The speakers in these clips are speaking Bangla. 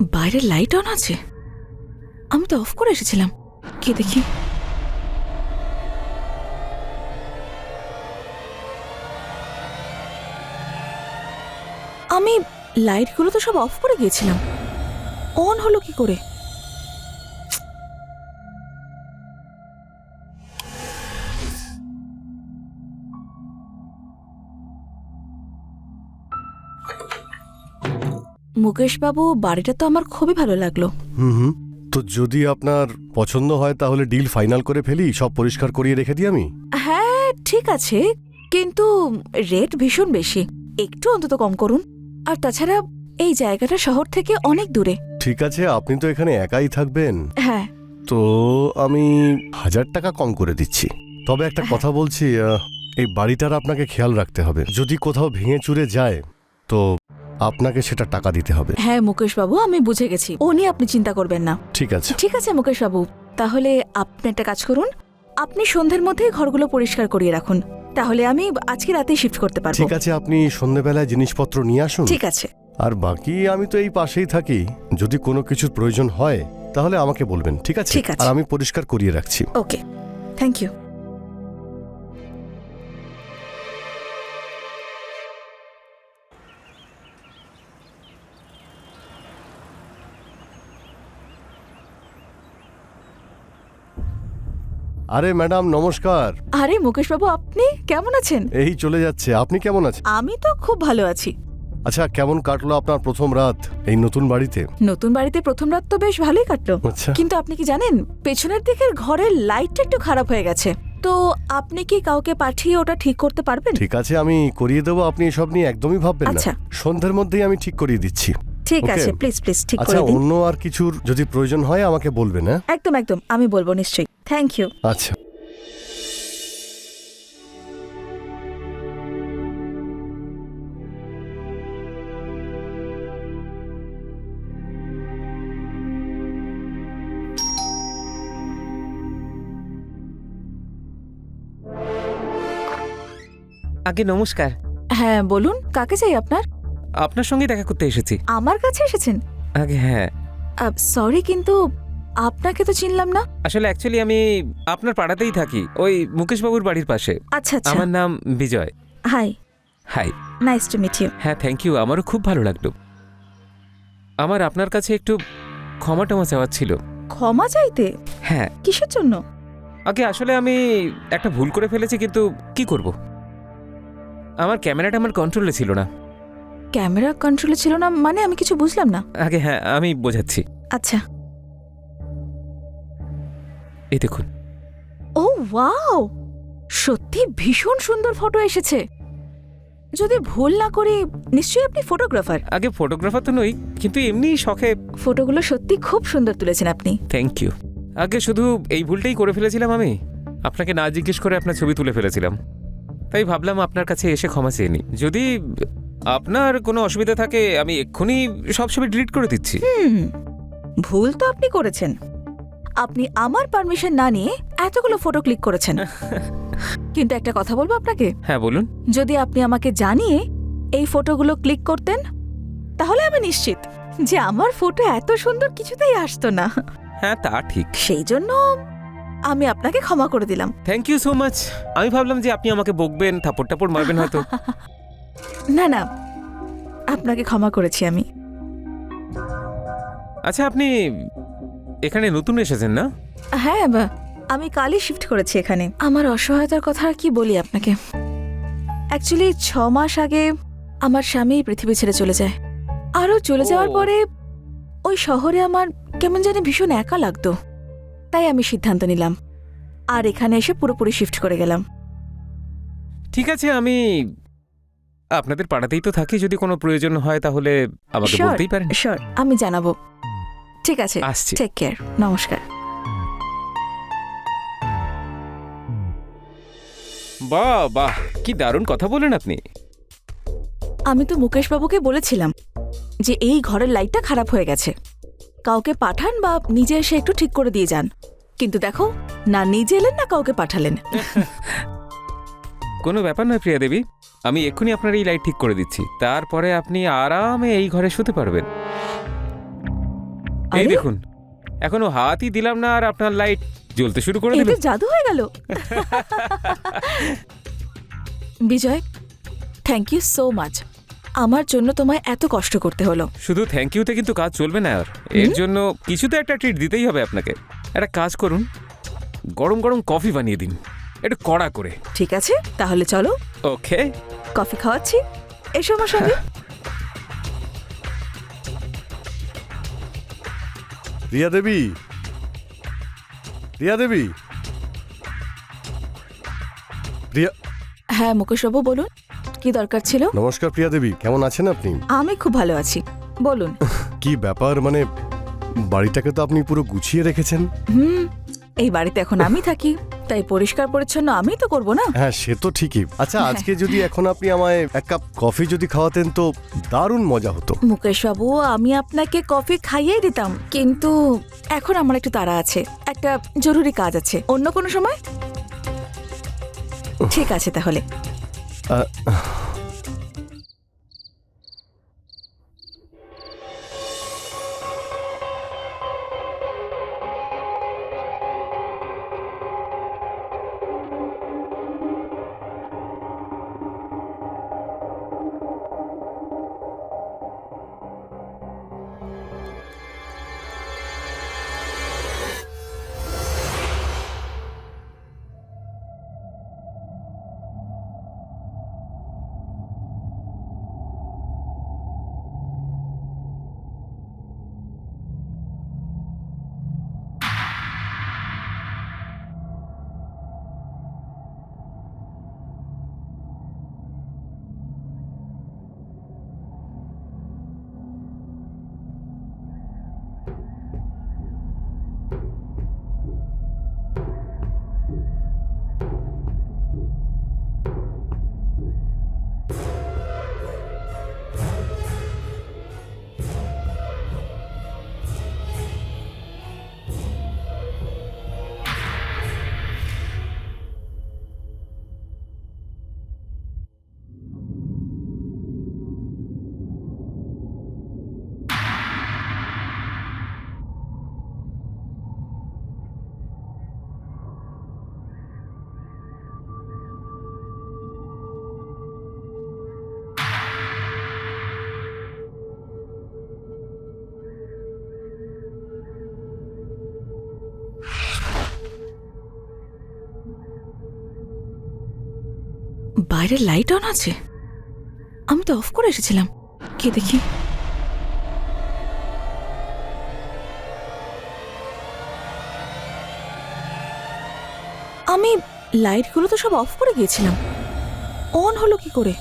বাইরে লাইট অন আছে? আমি তো অফ করে এসেছিলাম। কি দেখি। আমি লাইটগুলো তো সব অফ করে গিয়েছিলাম অন হলো কি করে? মুকেশ বাবু বাড়িটা তো আমার খুবই ভালো লাগল। হুম হুম। তো যদি আপনার পছন্দ হয় তাহলে ডিল ফাইনাল করে ফেলি সব পরিষ্কার করিয়ে রেখে দিই আমি? হ্যাঁ ঠিক আছে। কিন্তু রেট ভীষণ বেশি। একটু অন্তত কম করুন। আর তাছাড়া এই জায়গাটা শহর থেকে অনেক দূরে। ঠিক আছে আপনি তো এখানে একাই থাকবেন। হ্যাঁ। তো আমি হাজার টাকা কম করে দিচ্ছি। তবে একটা কথা বলছি আহ, এই বাড়িটার আপনাকে খেয়াল রাখতে হবে। যদি কোথাও ভেঙে চুরে যায় তো আপনাকে সেটা টাকা দিতে হবে। হ্যাঁ মুকেশ বাবু আমি বুঝে গেছি। ও নিয়ে আপনি চিন্তা করবেন না। ঠিক আছে। ঠিক আছে মুকেশ বাবু তাহলে আপনি একটা কাজ করুন। আপনি সন্ধ্যের মধ্যেই ঘরগুলো পরিষ্কার করিয়ে রাখুন। তাহলে আমি আজকে রাতেই শিফট করতে পারব। ঠিক আছে আপনি সন্ধ্যেবেলায় জিনিসপত্র নিয়ে আসুন। ঠিক আছে। আর বাকি আমি তো এই পাশেই থাকি। যদি কোনো কিছুর প্রয়োজন হয় তাহলে আমাকে বলবেন ঠিক আছে? ঠিক আছে। আর আমি পরিষ্কার করিয়ে রাখছি। ওকে থ্যাংক ইউ আরে ম্যাডাম নমস্কার। আরে মুকেশ বাবু আপনি কেমন আছেন? এই চলে যাচ্ছে। আপনি কেমন আছেন? আমি তো খুব ভালো আছি। আচ্ছা কেমন কাটলো আপনার প্রথম রাত এই নতুন বাড়িতে? নতুন বাড়িতে প্রথম রাত তো বেশ ভালোই কাটলো। আচ্ছা। কিন্তু আপনি কি জানেন পেছনের দিকের ঘরের লাইটটা একটু খারাপ হয়ে গেছে। তো আপনি কি কাউকে পাঠিয়ে ওটা ঠিক করতে পারবেন? ঠিক আছে আমি করিয়ে দেবো। আপনি এসব নিয়ে একদমই ভাববেন না। আচ্ছা। সন্ধ্যের মধ্যেই আমি ঠিক করিয়ে দিচ্ছি। ঠিক Okay. আছে প্লিজ প্লিজ ঠিক আচ্ছা করে দিন। অন্য আর কিছুর যদি প্রয়োজন হয় আমাকে বলবেন হ্যাঁ? একদম একদম আমি বলব নিশ্চয়ই। থ্যাংক ইউ আচ্ছা। আগে নমস্কার। হ্যাঁ বলুন কাকে চাই আপনার? আপনার সঙ্গে দেখা করতে এসেছি। আমার কাছে এসেছেন? আগে হ্যাঁ। সরি কিন্তু আপনাকে তো চিনলাম না। আসলে অ্যাকচুয়ালি আমি আপনার পাড়াতেই থাকি ওই মুকেশ বাবুর বাড়ির পাশে। আচ্ছা আচ্ছা। আমার নাম Bijoy. Hi hi nice to meet you হ্যাঁ থ্যাংক ইউ আমারও খুব ভালো লাগল। আমার আপনার কাছে একটু ক্ষমা টমা চাওয়ার ছিল। ক্ষমা চাইতে? হ্যাঁ। কিসের জন্য? আগে আসলে আমি একটা ভুল করে ফেলেছি কিন্তু কি করব? আমার ক্যামেরাটা আমার কন্ট্রোলে ছিল না। ক্যামেরা কন্ট্রোলে ছিল না মানে আমি কিছু বুঝলাম না? আগে হ্যাঁ আমি বোঝাচ্ছি। আচ্ছা। এই দেখুন। ও ওয়াও! সত্যি ভীষণ সুন্দর ফটো এসেছে। যদি ভুল না করি নিশ্চয়ই আপনি ফটোগ্রাফার। আগে ফটোগ্রাফার তো নই কিন্তু এমনি শখে ফটোগুলো সত্যি খুব সুন্দর তুলেছেন আপনি। থ্যাংক ইউ আগে শুধু এই ভুলটাই করে ফেলেছিলাম আমি। আপনাকে না জিজ্ঞেস করে আপনার ছবি তুলে ফেলেছিলাম। তাই ভাবলাম আপনার কাছে এসে ক্ষমা চেয়ে নিই। যদি আপনার কোনো অসুবিধা থাকে আমি এক্ষুনি সব ছবি ডিলিট করে দিচ্ছি। ভুল তো আপনি করেছেন। আপনি আমার পারমিশন না নিয়ে এতগুলো ফটো ক্লিক করেছেন। কিন্তু একটা কথা বলব আপনাকে? হ্যাঁ বলুন। যদি আপনি আমাকে জানিয়ে এই ফটোগুলো ক্লিক করতেন তাহলে আমি নিশ্চিত যে আমার ফটো এত সুন্দর কিছুতেই আসতো না। হ্যাঁ তা ঠিক। সেই জন্য আমি আপনাকে ক্ষমা করে দিলাম। থ্যাংক ইউ সো মাচ আমি ভাবলাম যে আপনি আমাকে বকবেন থাপড় টাপড় মারবেন হয়তো। না না আপনাকে ক্ষমা করেছি আমি। আচ্ছা আপনি এখানে নতুন এসেছেন না? হ্যাঁ বা- আমি কালই শিফট করেছি এখানে। আমার অসহায়তার কথা আর কি বলি আপনাকে? অ্যাকচুয়ালি ছ মাস আগে আমার স্বামী পৃথিবী ছেড়ে চলে যায়। আরও চলে যাওয়ার পরে ওই শহরে আমার কেমন জানি ভীষণ একা লাগতো। তাই আমি সিদ্ধান্ত নিলাম। আর এখানে এসে পুরোপুরি শিফট করে গেলাম। ঠিক আছে আমি আপনাদের পাড়াতেই তো থাকি। যদি কোনো প্রয়োজন হয় তাহলে আমাকে. বলতেই পারেন। শিওর আমি জানাব। ঠিক আছে আসছি। টেক কেয়ার নমস্কার। বাহ বাহ কি দারুণ কথা বলেন আপনি। আমি তো মুকেশ বাবুকে বলেছিলাম যে এই ঘরের লাইটটা খারাপ হয়ে গেছে। কাউকে পাঠান বা নিজে এসে একটু ঠিক করে দিয়ে যান। কিন্তু দেখো না নিজে এলেন না কাউকে পাঠালেন। কোনো ব্যাপার নয় প্রিয়া দেবী। আমি এক্ষুনি আপনার এই লাইট ঠিক করে দিচ্ছি। তারপরে আপনি আরামে এই ঘরে শুতে পারবেন। এই দেখুন এখনও হাতই দিলাম না আর আপনার লাইট জ্বলতে শুরু করে এতে দিল। জাদু হয়ে গেল। Bijoy thank you so much আমার জন্য তোমায় এত কষ্ট করতে হলো। শুধু থ্যাংক ইউতে কিন্তু কাজ চলবে না আর। এর জন্য কিছু তো একটা ট্রিট দিতেই হবে আপনাকে। একটা কাজ করুন গরম গরম কফি বানিয়ে দিন। একটু কড়া করে। ঠিক আছে তাহলে চলো। ওকে কফি খাওয়াচ্ছি। এসো আমার সঙ্গে। রিয়া দেবী। রিয়া দেবী। রিয়া হ্যাঁ মুকেশবাবু বলুন। কি দরকার ছিল? নমস্কার প্রিয়া দেবী। কেমন আছেন আপনি? আমি খুব ভালো আছি। বলুন। কি ব্যাপার মানে বাড়িটাকে তো আপনি পুরো গুছিয়ে রেখেছেন? হুম এই বাড়িতে এখন আমি থাকি। তাই পরিষ্কার পরিচ্ছন্ন আমি তো করব না? হ্যাঁ সে তো ঠিকই। আচ্ছা আজকে যদি এখন আপনি আমায় এক কাপ কফি যদি খাওয়াতেন তো দারুণ মজা হতো। মুকেশ বাবু আমি আপনাকে কফি খাইয়ে দিতাম কিন্তু এখন আমার একটু তাড়া আছে। একটা জরুরি কাজ আছে। অন্য কোনো সময়? ঠিক আছে তাহলে। বাইরে লাইট অন আছে। আমি তো অফ করে এসেছিলাম। কে দেখি। আমি লাইটগুলো তো সব অফ করে গিয়েছিলাম। অন হলো কি করে?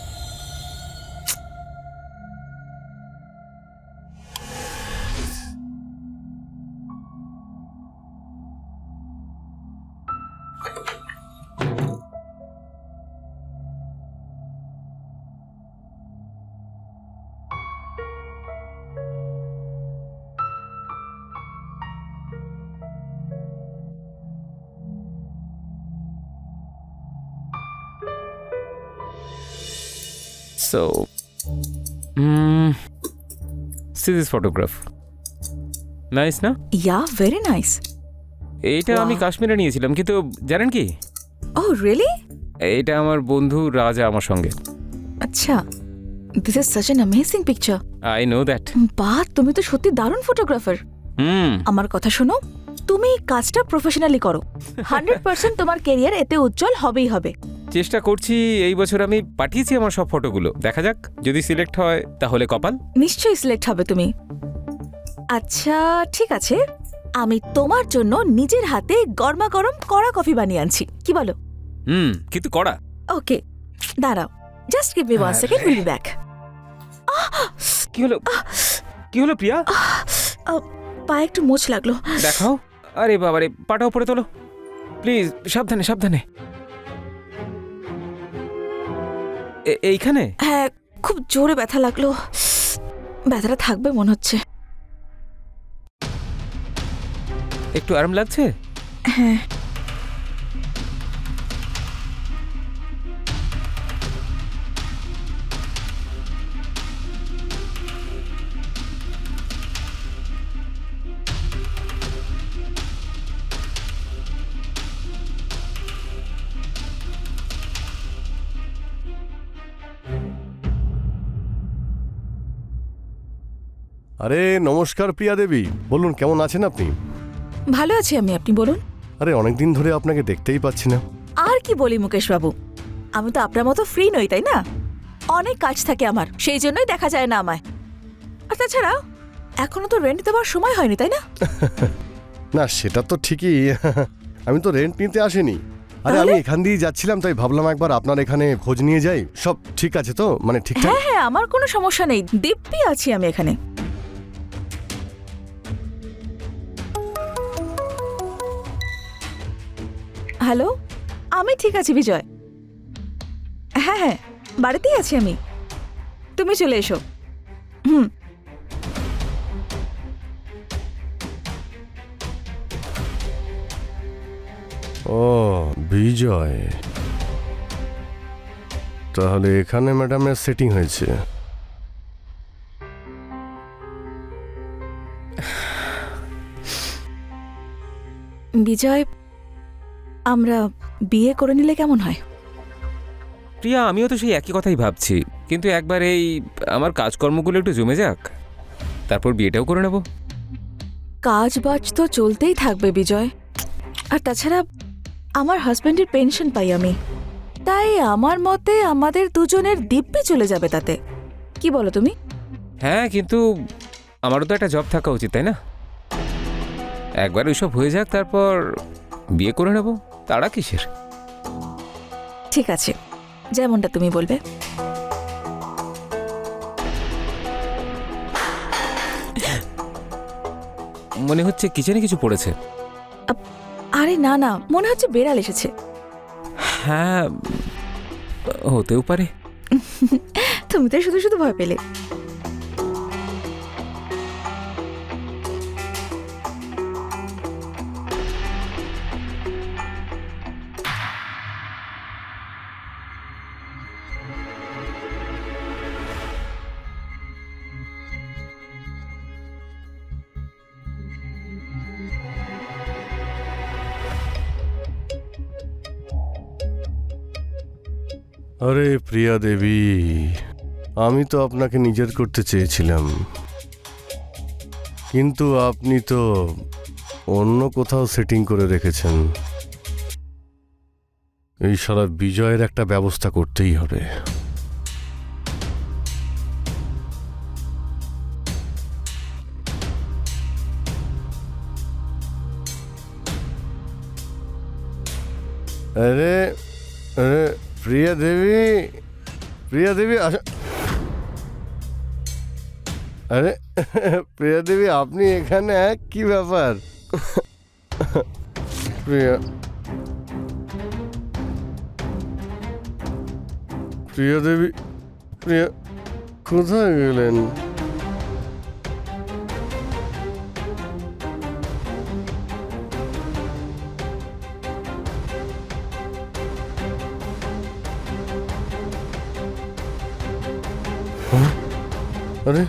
So see this photograph nice না ইয়া ভেরি নাইস এইটা আমি. কাশ্মীরে নিয়েছিলাম কিন্তু জানেন কি? ও রিয়েলি এইটা আমার বন্ধু রাজা আমার সঙ্গে। আচ্ছা this is such an amazing picture I know that বা তুমি তো সত্যি দারুণ ফটোগ্রাফার হুম। আমার কথা শোনো তুমি কাজটা প্রফেশনালি করো। হান্ড্রেড পার্সেন্ট তোমার কেরিয়ার এতে উজ্জ্বল হবেই হবে। চেষ্টা করছি এই বছর আমি পাঠিয়েছি আমার সব ফটোগুলো। দেখা যাক যদি সিলেক্ট হয় তাহলে কপাল। নিশ্চয়ই সিলেক্ট হবে তুমি। আচ্ছা ঠিক আছে। আমি তোমার জন্য নিজের হাতে গরমা গরম কড়া কফি বানিয়ে আনছি। কি বলো? হুম কিন্তু কড়া। ওকে দাঁড়াও। Just give me one second will be back কি হলো? কি হলো প্রিয়া? পায়ে একটু মোচ লাগল। দেখাও। আরে বাবারে পাটা উপরে তোলো। প্লিজ সাবধানে সাবধানে। এইখানে? হ্যাঁ খুব জোরে ব্যথা লাগল। ব্যথাটা থাকবে মনে হচ্ছে। একটু আরাম লাগছে? হ্যাঁ। আরে নমস্কার প্রিয়া দেবী। বলুন কেমন আছেন আপনি? ভালো আছি আমি আপনি বলুন। আরে অনেকদিন ধরে আপনাকে দেখতেই পাচ্ছি না। আর কি বলি মুকেশ বাবু আমি তো আপনার মতো ফ্রি নই তাই না? অনেক কাজ থাকে আমার সেই জন্যই দেখা যায় না আমায়। আর তাছাড়া এখনও তো রেন্ট দেওয়ার সময় হয়নি তাই না? না সেটা তো ঠিকই। আমি তো রেন্ট নিতে আসিনি। আরে আমি এখান দিয়ে যাচ্ছিলাম তাই ভাবলাম একবার আপনার এখানে খোঁজ নিয়ে যাই। সব ঠিক আছে তো? মানে ঠিকঠাক? হ্যাঁ হ্যাঁ আমার কোনো সমস্যা নেই। দিব্যি আছি আমি এখানে। হ্যালো আমি ঠিক আছি বিজয়। হ্যাঁ হ্যাঁ বাড়িতেই আছি আমি। তুমি চলে এসো। হুম। ও বিজয়। তাহলে এখানে ম্যাডামের সেটিং হয়েছে। বিজয় আমরা বিয়ে করে নিলে কেমন হয়? প্রিয়া আমিও তো সেই একই কথাই ভাবছি। কিন্তু একবার এই আমার কাজকর্মগুলো একটু জমে যাক। তারপর বিয়েটাও করে নেব। কাজ বাজ তো চলতেই থাকবে বিজয়। আর তাছাড়া আমার হাজব্যান্ডের পেনশন পাই আমি। তাই আমার মতে আমাদের দুজনের দিব্যি চলে যাবে তাতে। কি বলো তুমি? হ্যাঁ কিন্তু আমারও তো একটা জব থাকা উচিত তাই না? একবার ওইসব হয়ে যাক তারপর বিয়ে করে নেব। তারা কিসের? ঠিক আছে যেমনটা তুমি বলবে। মনে হচ্ছে কিচেনে কিছু পড়েছে। আরে না না মনে হচ্ছে বেড়াল এসেছে। হ্যাঁ হতেও পারে। তুমি তো শুধু শুধু ভয় পেলে। আরে প্রিয়া দেবী, আমি তো আপনাকে নিজের করতে চেয়েছিলাম। কিন্তু আপনি তো অন্য কোথাও সেটিং করে রেখেছেন। এই সারা বিজয়ের একটা ব্যবস্থা করতেই হবে। আরে আরে প্রিয়া দেবী প্রিয়া দেবী আসা আরে প্রিয়া দেবী আপনি এখানে এক কি ব্যাপার প্রিয়া প্রিয়া দেবী প্রিয়া কোথায় গেলেন আরে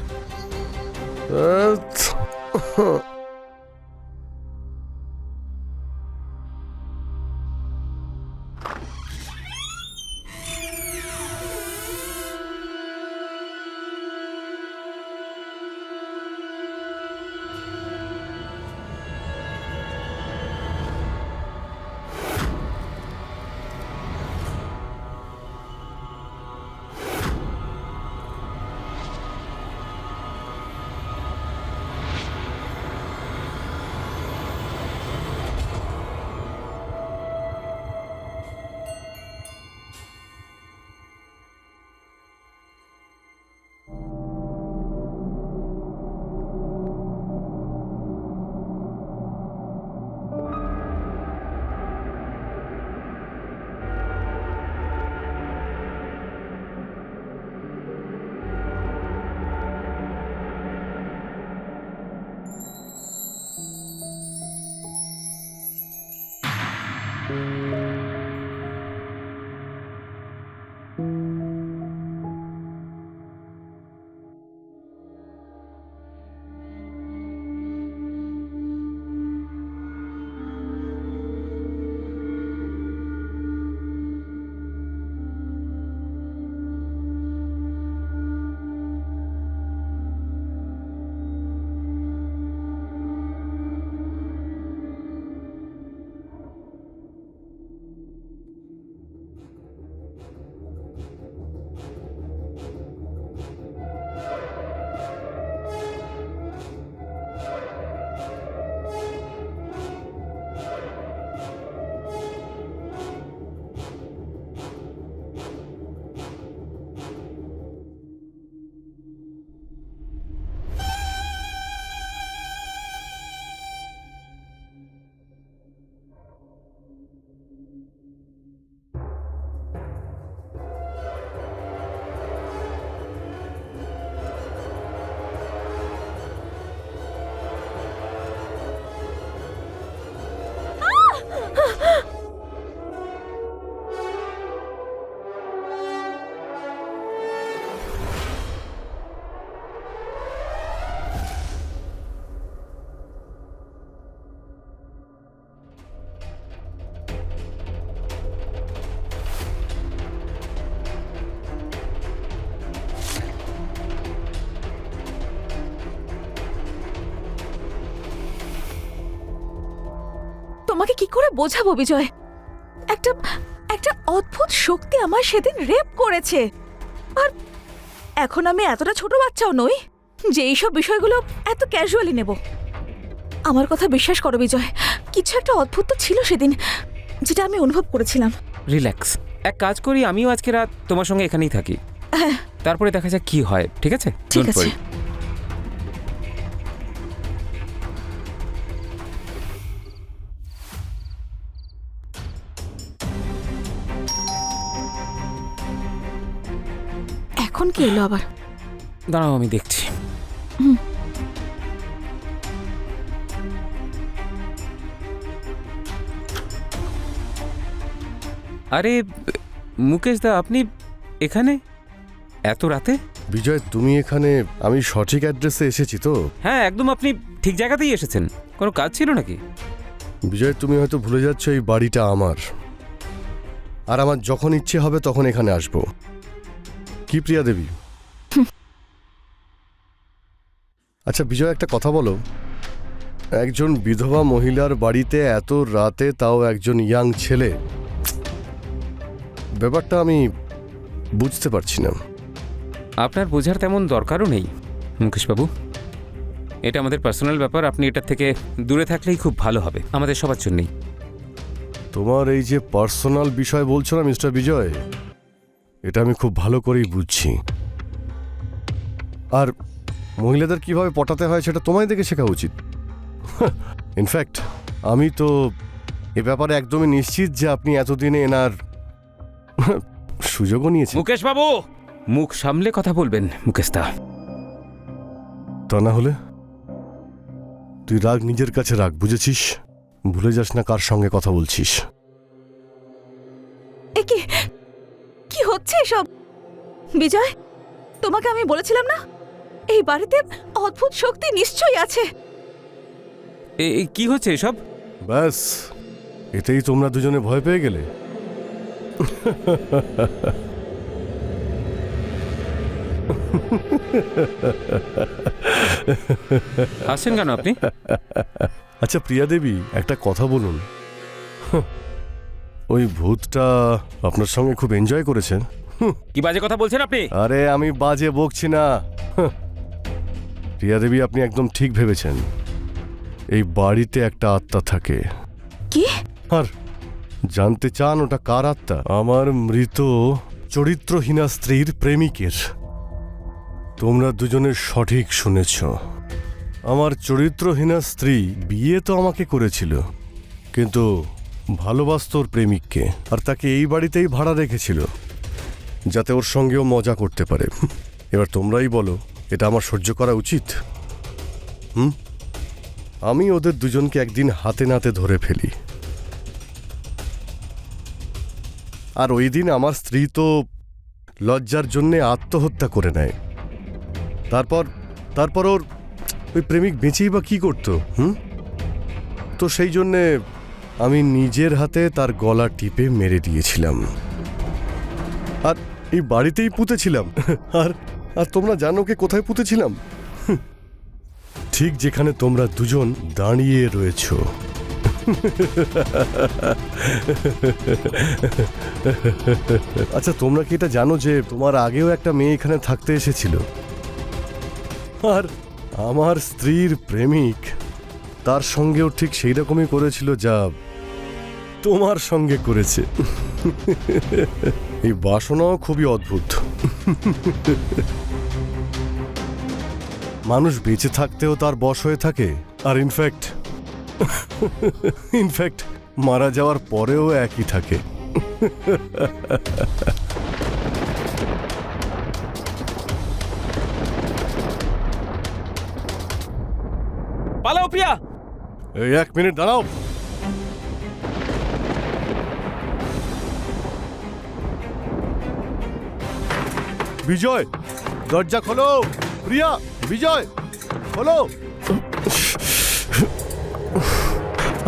কি করে বোঝাবো বিজয়? একটা একটা অদ্ভুত শক্তি আমার সেদিন রেপ করেছে। আর এখন আমি এতটা ছোট বাচ্চাও নই যে এইসব বিষয়গুলো এত ক্যাজুয়ালি নেব। আমার কথা বিশ্বাস করো বিজয় কিছু একটা অদ্ভুত তো ছিল সেদিন যেটা আমি অনুভব করেছিলাম। রিল্যাক্স এক কাজ করি আমিও আজকে রাত তোমার সঙ্গে এখানেই থাকি। হ্যাঁ। তারপরে দেখা যাক কি হয় ঠিক আছে? ঠিক আছে। Worry. কি এলো আবার? দাঁড়াও আমি দেখছি। আরে মুকেশ দা আপনি এখানে? এত রাতে? বিজয় তুমি এখানে আমি সঠিক অ্যাড্রেসে এসেছি তো? হ্যাঁ একদম আপনি ঠিক জায়গাতেই এসেছেন। কোনো কাজ ছিল নাকি? বিজয় তুমি হয়তো ভুলে যাচ্ছ এই বাড়িটা আমার। আর আমার যখন ইচ্ছে হবে তখন এখানে আসব। কি প্রিয়া দেবী? আচ্ছা বিজয় একটা কথা বলো। একজন বিধবা মহিলার বাড়িতে এত রাতে তাও একজন ইয়াং ছেলে? ব্যাপারটা আমি বুঝতে পারছি না। আপনার বোঝার তেমন দরকারও নেই মুকেশবাবু। এটা আমাদের পার্সোনাল ব্যাপার আপনি এটার থেকে দূরে থাকলেই খুব ভালো হবে আমাদের সবার জন্যই। তোমার এই যে পার্সোনাল বিষয় বলছো না মিস্টার বিজয়? এটা আমি খুব ভালো করেই বুঝছি। আর মহিলাদের কীভাবে পটাতে হয় সেটা তোমায় দেখে শেখা উচিত। ইনফ্যাক্ট আমি তো এ ব্যাপারে একদমই নিশ্চিত যে আপনি এতদিনে এনার সুযোগও নিয়েছেন। মুকেশবাবু! মুখ সামলে কথা বলবেন মুকেশ দা তা না হলে? তুই রাগ নিজের কাছে রাখ বুঝেছিস? ভুলে যাস না কার সঙ্গে কথা বলছিস। হচ্ছে এসব? বিজয় তোমাকে আমি বলেছিলাম না? এই বাড়িতে অদ্ভুত শক্তি নিশ্চয়ই আছে। এ- কি হচ্ছে এসব? ব্যাস এতেই তোমরা দুজনে ভয় পেয়ে গেলে। আসছেন কেন আপনি? আচ্ছা প্রিয়া দেবী একটা কথা বলুন। ওই ভূতটা আপনার সঙ্গে খুব এনজয় করেছেন। কি বাজে কথা বলছেন আপনি? আরে আমি বাজে বকছি না। প্রিয়া দেবী আপনি একদম ঠিক ভেবেছেন। এই বাড়িতে একটা আত্মা থাকে। কি? আর জানতে চান ওটা কার আত্মা? আমার মৃত চরিত্রহীনা স্ত্রীর প্রেমিকের। তোমরা দুজনে সঠিক শুনেছ। আমার চরিত্রহীনা স্ত্রী বিয়ে তো আমাকে করেছিল। কিন্তু ভালোবাসত ওর প্রেমিককে, আর তাকে এই বাড়িতেই ভাড়া রেখেছিল, যাতে ওর সঙ্গেও মজা করতে পারে। এবার তোমরাই বলো, এটা আমার সহ্য করা উচিত? হুম? আমি ওদের দুজনকে একদিন হাতে নাতে ধরে ফেলি। আর ওই দিন আমার স্ত্রী তো লজ্জার জন্যে আত্মহত্যা করে নেয়। তারপর তারপর ওর ওই প্রেমিক বেঁচেই বা কি করতো, হুম? তো সেই জন্যে আমি নিজের হাতে তার গলা টিপে মেরে দিয়েছিলাম। আর এই বাড়িতেই পুঁতেছিলাম। আর আর তোমরা জানো কে কোথায় পুঁতেছিলাম? ঠিক যেখানে তোমরা দুজন দাঁড়িয়ে রয়েছো। আচ্ছা তোমরা কি এটা জানো যে তোমার আগেও একটা মেয়ে এখানে থাকতে এসেছিল? আর আমার স্ত্রীর প্রেমিক তার সঙ্গেও ঠিক সেই রকমই করেছিল যা তোমার সঙ্গে করেছে। এই বাসনাও খুবই অদ্ভুত। মানুষ বেঁচে থাকতেও তার বশ হয়ে থাকে আর ইনফ্যাক্ট ইনফ্যাক্ট মারা যাওয়ার পরেও একই থাকে। পালাও প্রিয়া! এই এক মিনিট দাঁড়াও। বিজয় দরজা খোলো। প্রিয়া বিজয় খোলো।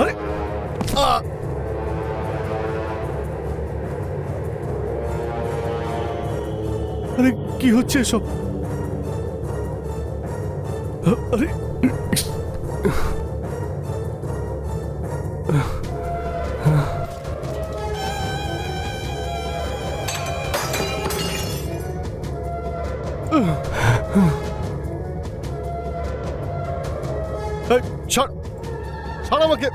আরে কি হচ্ছে এসব? আমাকে